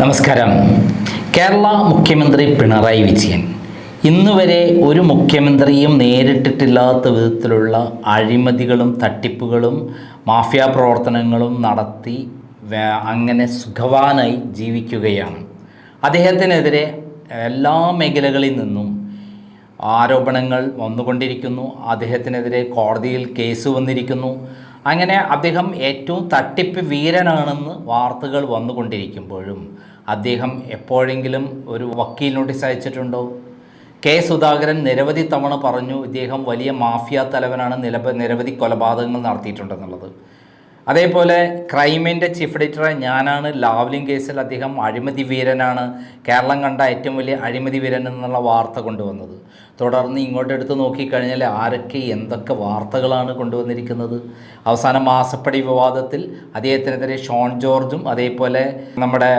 നമസ്കാരം. കേരള മുഖ്യമന്ത്രി പിണറായി വിജയൻ ഇന്നുവരെ ഒരു മുഖ്യമന്ത്രിയും നേരിട്ടിട്ടില്ലാത്ത വിധത്തിലുള്ള അഴിമതികളും തട്ടിപ്പുകളും മാഫിയ പ്രവർത്തനങ്ങളും നടത്തി അങ്ങനെ സുഖവാനായി ജീവിക്കുകയാണ്. അദ്ദേഹത്തിനെതിരെ എല്ലാ മേഖലകളിൽ നിന്നും ആരോപണങ്ങൾ വന്നുകൊണ്ടിരിക്കുന്നു. അദ്ദേഹത്തിനെതിരെ കോടതിയിൽ കേസ് വന്നിരിക്കുന്നു. അങ്ങനെ അദ്ദേഹം ഏറ്റവും തട്ടിപ്പ് വീരനാണെന്ന് വാർത്തകൾ വന്നുകൊണ്ടിരിക്കുമ്പോഴും അദ്ദേഹം എപ്പോഴെങ്കിലും ഒരു വക്കീൽ നോട്ടീസ് അയച്ചിട്ടുണ്ടോ? കെ സുധാകരൻ നിരവധി തവണ പറഞ്ഞു ഇദ്ദേഹം വലിയ മാഫിയ തലവനാണ് നിരവധി കൊലപാതകങ്ങൾ നടത്തിയിട്ടുണ്ടെന്നുള്ളത്. അതേപോലെ ക്രൈമിന്റെ ചീഫ് എഡിറ്റർ ഞാനാണ്. ലാവ്ലിംഗ് കേസിൽ അദ്ദേഹം അഴിമതി വീരനാണ്. കേരളം കണ്ട ഏറ്റവും വലിയ അഴിമതി വീരൻ എന്നുള്ള വാർത്ത കൊണ്ടുവന്നത്. തുടർന്ന് ഇങ്ങോട്ട് എടുത്ത് നോക്കിക്കഴിഞ്ഞാൽ ആരൊക്കെ എന്തൊക്കെ വാർത്തകളാണ് കൊണ്ടുവന്നിരിക്കുന്നത്. അവസാന മാസപ്പടി വിവാദത്തിൽ അദ്ദേഹത്തിനെതിരെ ഷോൺ ജോർജും അതേപോലെ നമ്മുടെ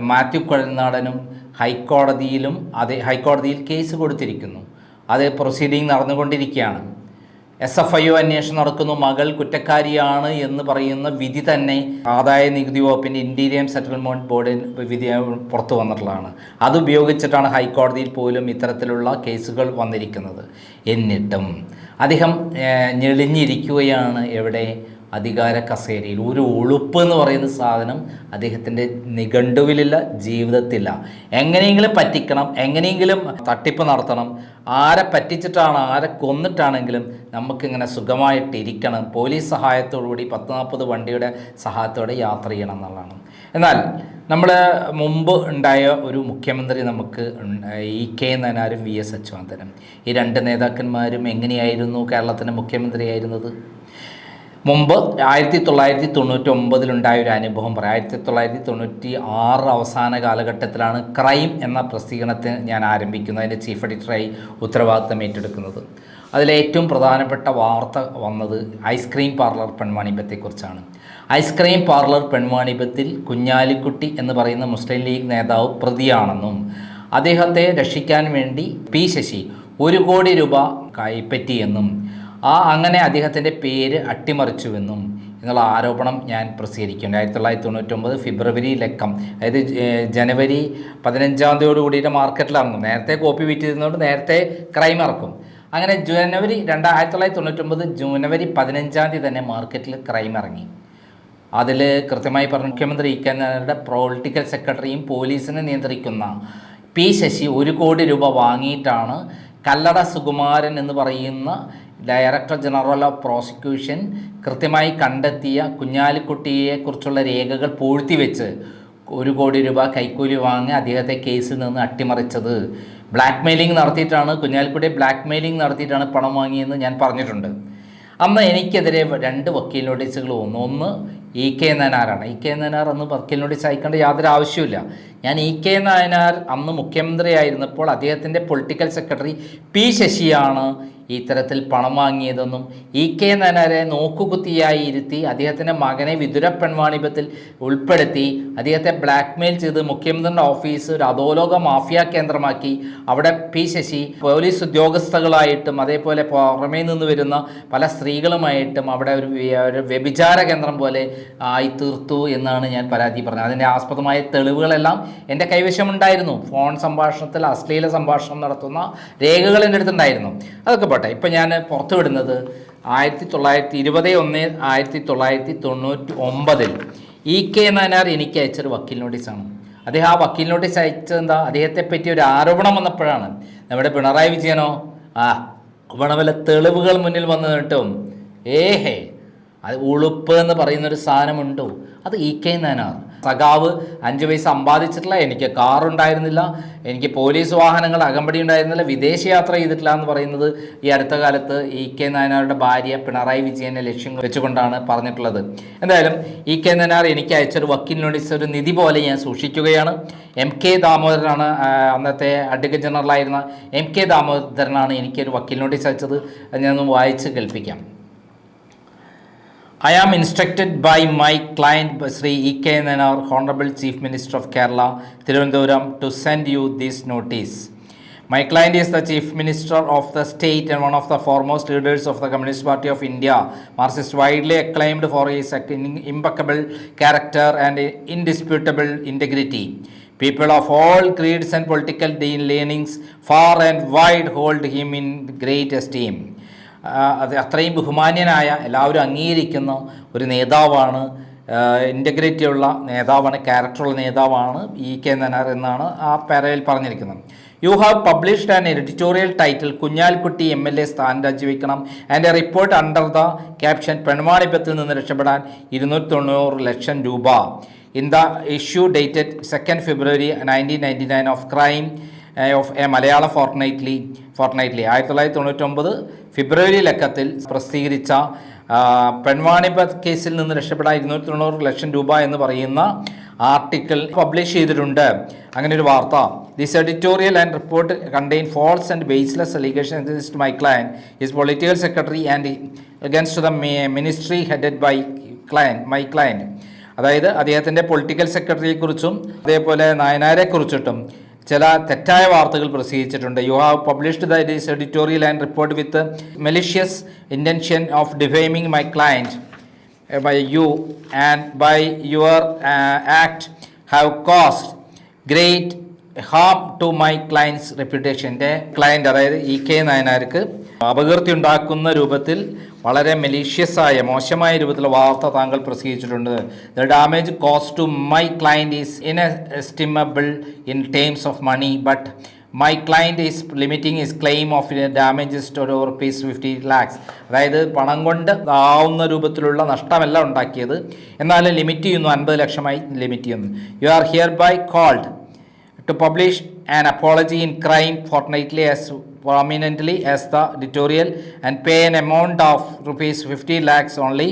മാത്യു കുഴൽനാടനും ഹൈക്കോടതിയിലും അതേ ഹൈക്കോടതിയിൽ കേസ് കൊടുത്തിരിക്കുന്നു. അത് പ്രൊസീഡിങ് നടന്നുകൊണ്ടിരിക്കുകയാണ്. എസ് എഫ് ഐ ഒ അന്വേഷണം നടക്കുന്നു. മകൾ കുറ്റക്കാരിയാണ് എന്ന് പറയുന്ന വിധി തന്നെ ആദായ നികുതി വകുപ്പിന്റെ ഇന്റീരിയം സെറ്റിൽമെന്റ് ബോർഡിൽ വിധി പുറത്തു വന്നിട്ടുള്ളതാണ്. അത് ഉപയോഗിച്ചിട്ടാണ് ഹൈക്കോടതിയിൽ പോലും ഇത്തരത്തിലുള്ള കേസുകൾ വന്നിരിക്കുന്നത്. എന്നിട്ടും അദ്ദേഹം ഞെളിഞ്ഞിരിക്കുകയാണ് എവിടെ? അധികാര കസേരയിൽ. ഒരു ഉളുപ്പ് എന്ന് പറയുന്ന സാധനം അദ്ദേഹത്തിന്റെ നിഘണ്ടുവിലില്ല ജീവിതത്തില്ല. എങ്ങനെയെങ്കിലും പറ്റിക്കണം എങ്ങനെയെങ്കിലും തട്ടിപ്പ് നടത്തണം. ആരെ പറ്റിച്ചിട്ടാണ് ആരെ കൊന്നിട്ടാണെങ്കിലും നമുക്കിങ്ങനെ സുഖമായിട്ടിരിക്കണം പോലീസ് സഹായത്തോടുകൂടി പത്ത് നാൽപ്പത് വണ്ടിയുടെ സഹായത്തോടെ യാത്ര ചെയ്യണം എന്നുള്ളതാണ്. എന്നാൽ നമ്മൾ മുമ്പ് ഉണ്ടായ ഒരു മുഖ്യമന്ത്രി നമുക്ക്. ഇ കെ നയനാരും വി എസ് അച്യുതാനന്ദനും ഈ രണ്ട് നേതാക്കന്മാരും എങ്ങനെയായിരുന്നു കേരളത്തിന്റെ മുഖ്യമന്ത്രിയായിരുന്നത്? മുമ്പ് ആയിരത്തി തൊള്ളായിരത്തി തൊണ്ണൂറ്റി ഒമ്പതിലുണ്ടായ ഒരു അനുഭവം പറയാം. ആയിരത്തി തൊള്ളായിരത്തി തൊണ്ണൂറ്റി ആറ് അവസാന കാലഘട്ടത്തിലാണ് ക്രൈം എന്ന പ്രസിദ്ധീകരണത്തെ ഞാൻ ആരംഭിക്കുന്നത്. അതിന്റെ ചീഫ് എഡിറ്ററായി ഉത്തരവാദിത്തം ഏറ്റെടുക്കുന്നത്. അതിലേറ്റവും പ്രധാനപ്പെട്ട വാർത്ത വന്നത് ഐസ്ക്രീം പാർലർ പെൺവാണിഭത്തെക്കുറിച്ചാണ് ഐസ്ക്രീം പാർലർ പെൺവാണിഭത്തിൽ കുഞ്ഞാലിക്കുട്ടി എന്ന് പറയുന്ന മുസ്ലിം ലീഗ് നേതാവ് പ്രതിയാണെന്നും അദ്ദേഹത്തെ രക്ഷിക്കാൻ വേണ്ടി പി ശശി ഒരു കോടി രൂപ കൈപ്പറ്റിയെന്നും ആ അങ്ങനെ അദ്ദേഹത്തിന്റെ പേര് അട്ടിമറിച്ചുവെന്നും എന്നുള്ള ആരോപണം ഞാൻ പ്രസിദ്ധീകരിക്കുന്നുണ്ട് ആയിരത്തി തൊള്ളായിരത്തി തൊണ്ണൂറ്റൊമ്പത് ഫെബ്രുവരി ലക്കം അതായത് ജനുവരി പതിനഞ്ചാം തീയതിയോട് കൂടിയിട്ട് മാർക്കറ്റിൽ നേരത്തെ കോപ്പി വിറ്റിരുന്നതുകൊണ്ട് നേരത്തെ ക്രൈം ഇറക്കും. അങ്ങനെ ജനുവരി രണ്ട് ആയിരത്തി തൊള്ളായിരത്തി തൊണ്ണൂറ്റൊമ്പത് ജനുവരി പതിനഞ്ചാം തീയതി തന്നെ മാർക്കറ്റിൽ ക്രൈം ഇറങ്ങി. അതിൽ കൃത്യമായി പറഞ്ഞ മുഖ്യമന്ത്രി ഇ. കെ. നായരുടെ പൊളിറ്റിക്കൽ സെക്രട്ടറിയും പോലീസിനെ നിയന്ത്രിക്കുന്ന പി. ശശി ഒരു കോടി രൂപ വാങ്ങിയിട്ടാണ് കല്ലട സുകുമാരൻ എന്ന് പറയുന്ന ഡയറക്ടർ ജനറൽ ഓഫ് പ്രോസിക്യൂഷൻ കൃത്യമായി കണ്ടെത്തിയ കുഞ്ഞാലിക്കുട്ടിയെക്കുറിച്ചുള്ള രേഖകൾ പൂഴ്ത്തിവെച്ച് ഒരു കോടി രൂപ കൈക്കൂലി വാങ്ങി അദ്ദേഹത്തെ കേസിൽ നിന്ന് അട്ടിമറിച്ചത്. ബ്ലാക്ക് മെയിലിംഗ് നടത്തിയിട്ടാണ് കുഞ്ഞാലിക്കുട്ടിയെ ബ്ലാക്ക് മെയിലിംഗ് നടത്തിയിട്ടാണ് പണം വാങ്ങിയെന്ന് ഞാൻ പറഞ്ഞിട്ടുണ്ട്. അന്ന് എനിക്കെതിരെ രണ്ട് വക്കീൽ നോട്ടീസുകൾ വന്നു. ഒന്ന് ഇ കെ നായനാറാണ് ഇ കെ നായനാർ അന്ന് വക്കീൽ നോട്ടീസ് അയക്കേണ്ട യാതൊരു ആവശ്യമില്ല ഞാൻ ഇ കെ നായനാർ അന്ന് മുഖ്യമന്ത്രി ആയിരുന്നപ്പോൾ അദ്ദേഹത്തിന്റെ പൊളിറ്റിക്കൽ സെക്രട്ടറി പി ശശിയാണ് ഇത്തരത്തിൽ പണം വാങ്ങിയതെന്നും ഇ കെ നായനാരെ നോക്കുകുത്തിയായി ഇരുത്തി അദ്ദേഹത്തിന്റെ മകനെ വിതുര പെൺവാണിഭത്തിൽ ഉൾപ്പെടുത്തി. അദ്ദേഹത്തെ ബ്ലാക്ക്മെയിൽ ചെയ്ത് മുഖ്യമന്ത്രിയുടെ ഓഫീസ് ഒരു അധോലോക മാഫിയ കേന്ദ്രമാക്കി. അവിടെ പി ശശി പോലീസ് ഉദ്യോഗസ്ഥകളായിട്ടും അതേപോലെ പുറമേ നിന്ന് വരുന്ന പല സ്ത്രീകളുമായിട്ടും അവിടെ ഒരു വ്യ- ഒരു വ്യഭിചാര കേന്ദ്രം പോലെ ആയി തീർത്തു എന്നാണ് ഞാൻ പരാതി പറഞ്ഞത്. അതിന്റെ ആസ്പദമായ തെളിവുകളെല്ലാം എന്റെ കൈവശമുണ്ടായിരുന്നു. ഫോൺ സംഭാഷണത്തിൽ അശ്ലീല സംഭാഷണം നടത്തുന്ന രേഖകൾ എന്റെ അടുത്തുണ്ടായിരുന്നു. അതൊക്കെ പോട്ടെ. ഇപ്പം ഞാൻ പുറത്തുവിടുന്നത് ആയിരത്തി തൊള്ളായിരത്തി ഇരുപത് ഒന്ന് ആയിരത്തി തൊള്ളായിരത്തി തൊണ്ണൂറ്റി ഒമ്പതിൽ ഇ കെ നായനാർ എനിക്ക് അയച്ചൊരു വക്കീൽ നോട്ടീസാണ് അദ്ദേഹം ആ വക്കീൽ നോട്ടീസ് അയച്ചത് എന്താ അദ്ദേഹത്തെ പറ്റി ഒരു ആരോപണം വന്നപ്പോഴാണ്. നമ്മുടെ പിണറായി വിജയനോ ആ ഗുണവല തെളിവുകൾ മുന്നിൽ വന്നു കിട്ടും ഏഹേ അത് ഉളുപ്പ് എന്ന് പറയുന്നൊരു സാധനമുണ്ടോ? അത് ഇ കെ നായനാർ. സഖാവ് അഞ്ച് പൈസ സമ്പാദിച്ചിട്ടില്ല എനിക്ക് കാറുണ്ടായിരുന്നില്ല എനിക്ക് പോലീസ് വാഹനങ്ങൾ അകമ്പടി ഉണ്ടായിരുന്നില്ല വിദേശ യാത്ര ചെയ്തിട്ടില്ല എന്ന് പറയുന്നത് ഈ അടുത്ത കാലത്ത് ഇ കെ നായനാരുടെ ഭാര്യ പിണറായി വിജയനെ ലക്ഷ്യം വെച്ചുകൊണ്ടാണ് പറഞ്ഞിട്ടുള്ളത്. എന്തായാലും ഇ കെ നായനാർ എനിക്ക് അയച്ചൊരു വക്കീൽ നോട്ടീസ് ഒരു നിധി പോലെ ഞാൻ സൂക്ഷിക്കുകയാണ്. എം കെ ദാമോദരനാണ് അന്നത്തെ അഡ്വക്കേറ്റ് ജനറലായിരുന്ന എം കെ ദാമോദരനാണ് എനിക്കൊരു വക്കീൽ നോട്ടീസ് അയച്ചത് ഞാൻ വായിച്ച് കേൾപ്പിക്കാം. I am instructed by my client Sri E.K. Nanar, Honorable Chief Minister of Kerala, Thiruvananthapuram, to send you this notice. My client is the Chief Minister of the state and one of the foremost leaders of the Communist Party of India. Marxist widely acclaimed for his impeccable character and indisputable integrity. People of all creeds and political leanings far and wide hold him in great esteem. അത് അത്രയും ബഹുമാന്യനായ എല്ലാവരും അംഗീകരിക്കുന്ന ഒരു നേതാവാണ് integrity ഉള്ള നേതാവാണ് ക്യാരക്ടറുള്ള നേതാവാണ് ഇ. കെ. നനാർ എന്നാണ് ആ പാരയിൽ പറഞ്ഞിരിക്കുന്നത്. You have published an editorial title Kunhalikutty M L A സ്ഥാനം രാജിവെക്കണം. And a report under the caption പെൺവാണിപ്പത്തിൽ നിന്ന് രക്ഷപ്പെടാൻ ഇരുന്നൂറ്റി തൊണ്ണൂറ് ലക്ഷം രൂപ. In the issue dated second February nineteen ninety nine of crime of a Malayalam fortnightly fortnightly. ആയിരത്തി തൊള്ളായിരത്തി തൊണ്ണൂറ്റൊമ്പത് ഫെബ്രുവരി ലക്കത്തിൽ പ്രസിദ്ധീകരിച്ച പെൺവാണിഭ കേസിൽ നിന്ന് രക്ഷപ്പെടാൻ ഇരുന്നൂറ്റി തൊണ്ണൂറ് ലക്ഷം രൂപ എന്ന് പറയുന്ന ആർട്ടിക്കിൾ പബ്ലിഷ് ചെയ്തിട്ടുണ്ട്. അങ്ങനെ ഒരു വാർത്ത. This editorial and report contain false and baseless allegation against my client his political secretary and against the ministry headed by client my client അതായത് അദ്ദേഹത്തിന്റെ പൊളിറ്റിക്കൽ സെക്രട്ടറിയെക്കുറിച്ചും അതേപോലെ നായനാരെക്കുറിച്ചിട്ടും ചില തെറ്റായ വാർത്തകൾ പ്രസിദ്ധീകരിച്ചിട്ടുണ്ട് you have published these editorial and report with malicious intention of defaming my client by you and by your act have cost great harm to my client's reputation എന്റെ client അതായത് E K നായനാർക്ക് അപകീർത്തി ഉണ്ടാക്കുന്ന രൂപത്തിൽ വളരെ മെലീഷ്യസായ മോശമായ രൂപത്തിലുള്ള വാർത്ത താങ്കൾ പ്രസിദ്ധീകരിച്ചിട്ടുണ്ട്. The damage cost to my client is inestimable in terms of money but my client is limiting his claim of damages to rupees fifty lakhs അതായത് പണം കൊണ്ട് ആവുന്ന രൂപത്തിലുള്ള നഷ്ടമല്ല ഉണ്ടാക്കിയത്. എന്നാലും ലിമിറ്റ് ചെയ്യുന്നു അൻപത് ലക്ഷമായി ലിമിറ്റ് ചെയ്യുന്നു. You are hereby called to publish an apology in crime fortnightly as prominently as the editorial and pay an amount of rupees 50 lakhs only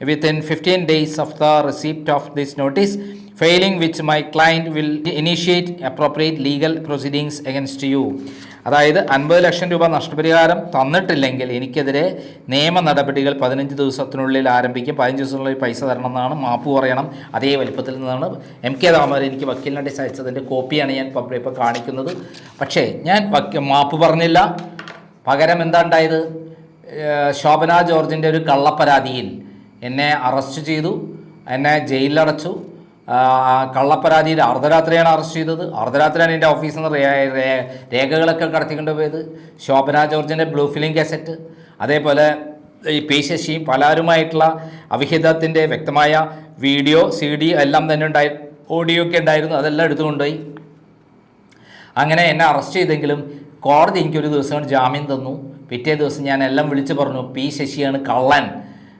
within 15 days of the receipt of this notice failing which my client will initiate appropriate legal proceedings against you അതായത് അൻപത് ലക്ഷം രൂപ നഷ്ടപരിഹാരം തന്നിട്ടില്ലെങ്കിൽ എനിക്കെതിരെ നിയമ നടപടികൾ പതിനഞ്ച് ദിവസത്തിനുള്ളിൽ ആരംഭിക്കും. പതിനഞ്ച് ദിവസത്തിനുള്ളിൽ പൈസ തരണം എന്നാണ് മാപ്പ് പറയണം. അതേ വലിപ്പത്തിൽ നിന്നാണ് എം കെ ദാമോദരൻ എനിക്ക് വക്കീലിനെ സഹിച്ചതിന്റെ കോപ്പിയാണ് ഞാൻ ഇപ്പോൾ കാണിക്കുന്നത്. പക്ഷേ ഞാൻ മാപ്പ് പറഞ്ഞില്ല. പകരം എന്താ ഉണ്ടായത് ശോഭന ജോർജിന്റെ ഒരു കള്ളപ്പരാതിയിൽ എന്നെ അറസ്റ്റ് ചെയ്തു. എന്നെ ജയിലിലടച്ചു. കള്ളപ്പരാതിയിൽ അർദ്ധരാത്രിയാണ് അറസ്റ്റ് ചെയ്തത്. അർദ്ധരാത്രിയാണ് എന്റെ ഓഫീസിൽ നിന്ന് രേഖകളൊക്കെ കടത്തിക്കൊണ്ട് പോയത്. ശോഭന ജോർജിന്റെ ബ്ലൂ ഫിലിം കാസറ്റ്. അതേപോലെ ഈ പി ശശിയും പലരുമായിട്ടുള്ള അവിഹിതത്തിന്റെ വ്യക്തമായ വീഡിയോ സി ഡി എല്ലാം തന്നെ ഉണ്ടായി ഓഡിയോ ഒക്കെ ഉണ്ടായിരുന്നു. അതെല്ലാം എടുത്തുകൊണ്ടുപോയി അങ്ങനെ എന്നെ അറസ്റ്റ് ചെയ്തെങ്കിലും കോടതി എനിക്കൊരു ദിവസം ജാമ്യം തന്നു. പിറ്റേ ദിവസം ഞാൻ എല്ലാം വിളിച്ചു പറഞ്ഞു പി ശശിയാണ് കള്ളൻ.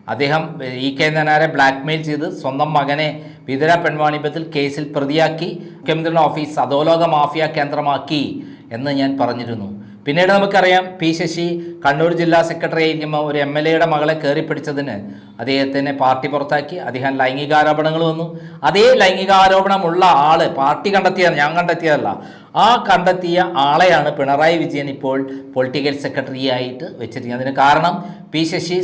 അദ്ദേഹം ഇ കെ നനാരെ ബ്ലാക്ക്മെയിൽ ചെയ്ത് സ്വന്തം മകനെ വിതര പെൺവാണിഭത്തിൽ കേസിൽ പ്രതിയാക്കി മുഖ്യമന്ത്രിയുടെ ഓഫീസ് അധോലോക മാഫിയ കേന്ദ്രമാക്കി എന്ന് ഞാൻ പറഞ്ഞിരുന്നു. പിന്നീട് നമുക്കറിയാം പി ശശി കണ്ണൂർ ജില്ലാ സെക്രട്ടറി ആയിരിക്കുമ്പോൾ ഒരു എം എൽ എയുടെ മകളെ കയറിപ്പിടിച്ചതിന് അദ്ദേഹത്തിനെ പാർട്ടി പുറത്താക്കി അദ്ദേഹം ലൈംഗികാരോപണങ്ങൾ വന്നു. അതേ ലൈംഗികാരോപണമുള്ള ആൾ പാർട്ടി കണ്ടെത്തിയതാണ് ഞാൻ കണ്ടെത്തിയതല്ല. ആ കണ്ടെത്തിയ ആളെയാണ് പിണറായി വിജയൻ ഇപ്പോൾ പൊളിറ്റിക്കൽ സെക്രട്ടറി ആയിട്ട് വെച്ചിരിക്കുന്നത്. അതിന് കാരണം പി ശശി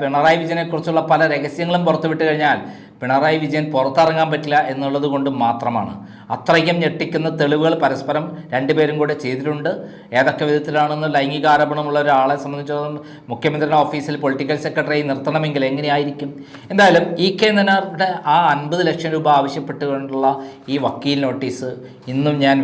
പിണറായി വിജയനെക്കുറിച്ചുള്ള പല രഹസ്യങ്ങളും പുറത്തുവിട്ട് കഴിഞ്ഞാൽ പിണറായി വിജയൻ പുറത്തിറങ്ങാൻ പറ്റില്ല എന്നുള്ളത് കൊണ്ട് മാത്രമാണ്. അത്രയ്ക്കും ഞെട്ടിക്കുന്ന തെളിവുകൾ പരസ്പരം രണ്ടുപേരും കൂടെ ചെയ്തിട്ടുണ്ട്. ഏതൊക്കെ വിധത്തിലാണെന്ന് ലൈംഗിക ആരോപണമുള്ള ഒരാളെ സംബന്ധിച്ചിടത്തോളം മുഖ്യമന്ത്രിയുടെ ഓഫീസിൽ പൊളിറ്റിക്കൽ സെക്രട്ടറി നിർത്തണമെങ്കിൽ എങ്ങനെയായിരിക്കും? എന്തായാലും ഇ കെ നനാറുടെ ആ അൻപത് ലക്ഷം രൂപ ആവശ്യപ്പെട്ടുകൊണ്ടുള്ള ഈ വക്കീൽ നോട്ടീസ് ഇന്നും ഞാൻ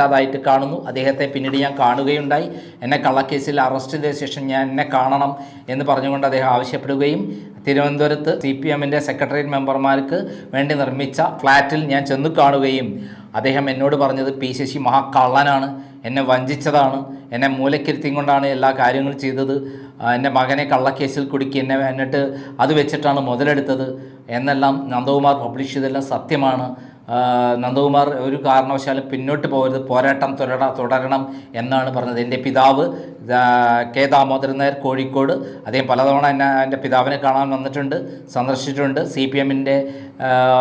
വിലപ്പെട്ടതായിട്ട് കാണുന്നു. അദ്ദേഹത്തെ പിന്നീട് ഞാൻ കാണുകയുണ്ടായി. എന്നെ കള്ളക്കേസിൽ അറസ്റ്റ് ചെയ്ത ശേഷം ഞാൻ എന്നെ കാണണം എന്ന് പറഞ്ഞുകൊണ്ട് അദ്ദേഹം ആവശ്യപ്പെടുകയും തിരുവനന്തപുരത്ത് സി പി എമ്മിന്റെ സെക്രട്ടേറിയറ്റ് മെമ്പർമാർക്ക് വേണ്ടി നിർമ്മിച്ച ഫ്ലാറ്റിൽ ഞാൻ ചെന്നു കാണുകയും അദ്ദേഹം എന്നോട് പറഞ്ഞത് പി. ശശി മഹാകള്ളനാണ്. എന്നെ വഞ്ചിച്ചതാണ്. എന്നെ മൂലക്കിരുത്തിയും കൊണ്ടാണ് എല്ലാ കാര്യങ്ങളും ചെയ്തത്. എന്റെ മകനെ കള്ളക്കേസിൽ കുടുക്കി എന്നെ എന്നിട്ട് അത് വെച്ചിട്ടാണ് മുതലെടുത്തത്. എന്നെല്ലാം നന്ദകുമാർ പബ്ലിഷ് ചെയ്തെല്ലാം സത്യമാണ്. നന്ദകുമാർ ഒരു കാരണവശാലും പിന്നോട്ട് പോകരുത്. പോരാട്ടം തുടര തുടരണം എന്നാണ് പറഞ്ഞത്. എന്റെ പിതാവ് കെ ദാമോദരൻ നായർ കോഴിക്കോട്. അദ്ദേഹം പലതവണ എന്നെ എന്റെ പിതാവിനെ കാണാൻ വന്നിട്ടുണ്ട് സന്ദർശിച്ചിട്ടുണ്ട്. സി പി എമ്മിന്റെ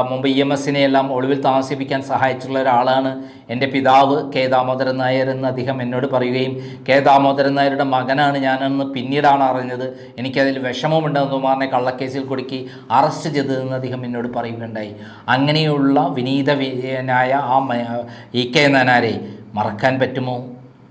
മുമ്പ് ഇ എം എസിനെ എല്ലാം ഒളിവിൽ താമസിപ്പിക്കാൻ സഹായിച്ചിട്ടുള്ള ഒരാളാണ് എന്റെ പിതാവ് കെ ദാമോദരൻ നായർ എന്ന് അദ്ദേഹം എന്നോട് പറയുകയും കെ ദാമോദരൻ നായരുടെ മകനാണ് ഞാനെന്ന് പിന്നീടാണ് അറിഞ്ഞത്. എനിക്കതിൽ വിഷമമുണ്ട് നന്ദകുമാറിനെ കള്ളക്കേസിൽ കൊടുക്കി അറസ്റ്റ് ചെയ്തതെന്ന് അദ്ദേഹം എന്നോട് പറയുകയുണ്ടായി. അങ്ങനെയുള്ള വിനീത വിനയനായ ആ ഇ കെ നനാരെ മറക്കാൻ പറ്റുമോ?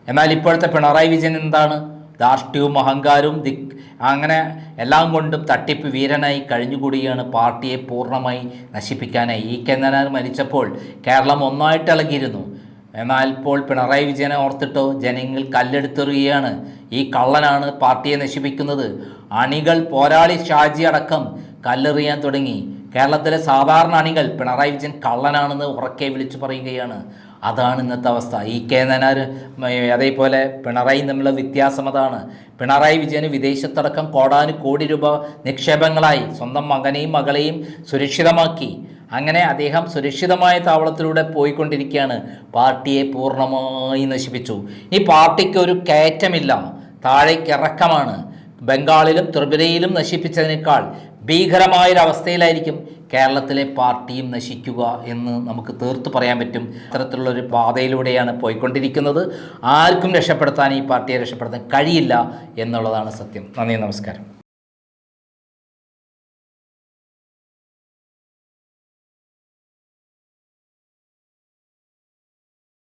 എന്നാൽ ഇപ്പോഴത്തെ പിണറായി വിജയൻ എന്താണ്? ധാർഷ്ട്യവും അഹങ്കാരവും ദിക് അങ്ങനെ എല്ലാം കൊണ്ടും തട്ടിപ്പ് വീരനായി കഴിഞ്ഞുകൂടിയാണ് പാർട്ടിയെ പൂർണമായി നശിപ്പിക്കാനായി ഇ കെ നനാർ മരിച്ചപ്പോൾ കേരളം ഒന്നായിട്ട് ഇളകിയിരുന്നു. എന്നാൽ ഇപ്പോൾ പിണറായി വിജയനെ ഓർത്തിട്ടോ ജനങ്ങൾ കല്ലെടുത്തെറിയുകയാണ്. ഈ കള്ളനാണ് പാർട്ടിയെ നശിപ്പിക്കുന്നത്. അണികൾ പോരാളി ഷാജി അടക്കം കല്ലെറിയാൻ തുടങ്ങി. കേരളത്തിലെ സാധാരണ അണികൾ പിണറായി വിജയൻ കള്ളനാണെന്ന് ഉറക്കെ വിളിച്ചു പറയുകയാണ്. അതാണ് ഇന്നത്തെ അവസ്ഥ. ഇ കെ നനാർ അതേപോലെ പിണറായി തമ്മിലുള്ള വ്യത്യാസം അതാണ്. പിണറായി വിജയന് വിദേശത്തടക്കം കോടാനു കോടി രൂപ നിക്ഷേപങ്ങളായി സ്വന്തം മകനെയും മകളെയും സുരക്ഷിതമാക്കി. അങ്ങനെ അദ്ദേഹം സുരക്ഷിതമായ താവളത്തിലൂടെ പോയിക്കൊണ്ടിരിക്കുകയാണ്. പാർട്ടിയെ പൂർണമായി നശിപ്പിച്ചു. ഈ പാർട്ടിക്ക് ഒരു കയറ്റമില്ല. താഴേക്കിറക്കമാണ് ബംഗാളിലും ത്രിപുരയിലും നശിപ്പിച്ചതിനേക്കാൾ ഭീകരമായൊരവസ്ഥയിലായിരിക്കും കേരളത്തിലെ പാർട്ടിയും നശിക്കുക എന്ന് നമുക്ക് തീർത്ത് പറയാൻ പറ്റും. അത്തരത്തിലുള്ളൊരു പാതയിലൂടെയാണ് പോയിക്കൊണ്ടിരിക്കുന്നത്. ആർക്കും രക്ഷപ്പെടുത്താൻ ഈ പാർട്ടിയെ രക്ഷപ്പെടുത്താൻ കഴിയില്ല എന്നുള്ളതാണ് സത്യം. നന്ദി നമസ്കാരം.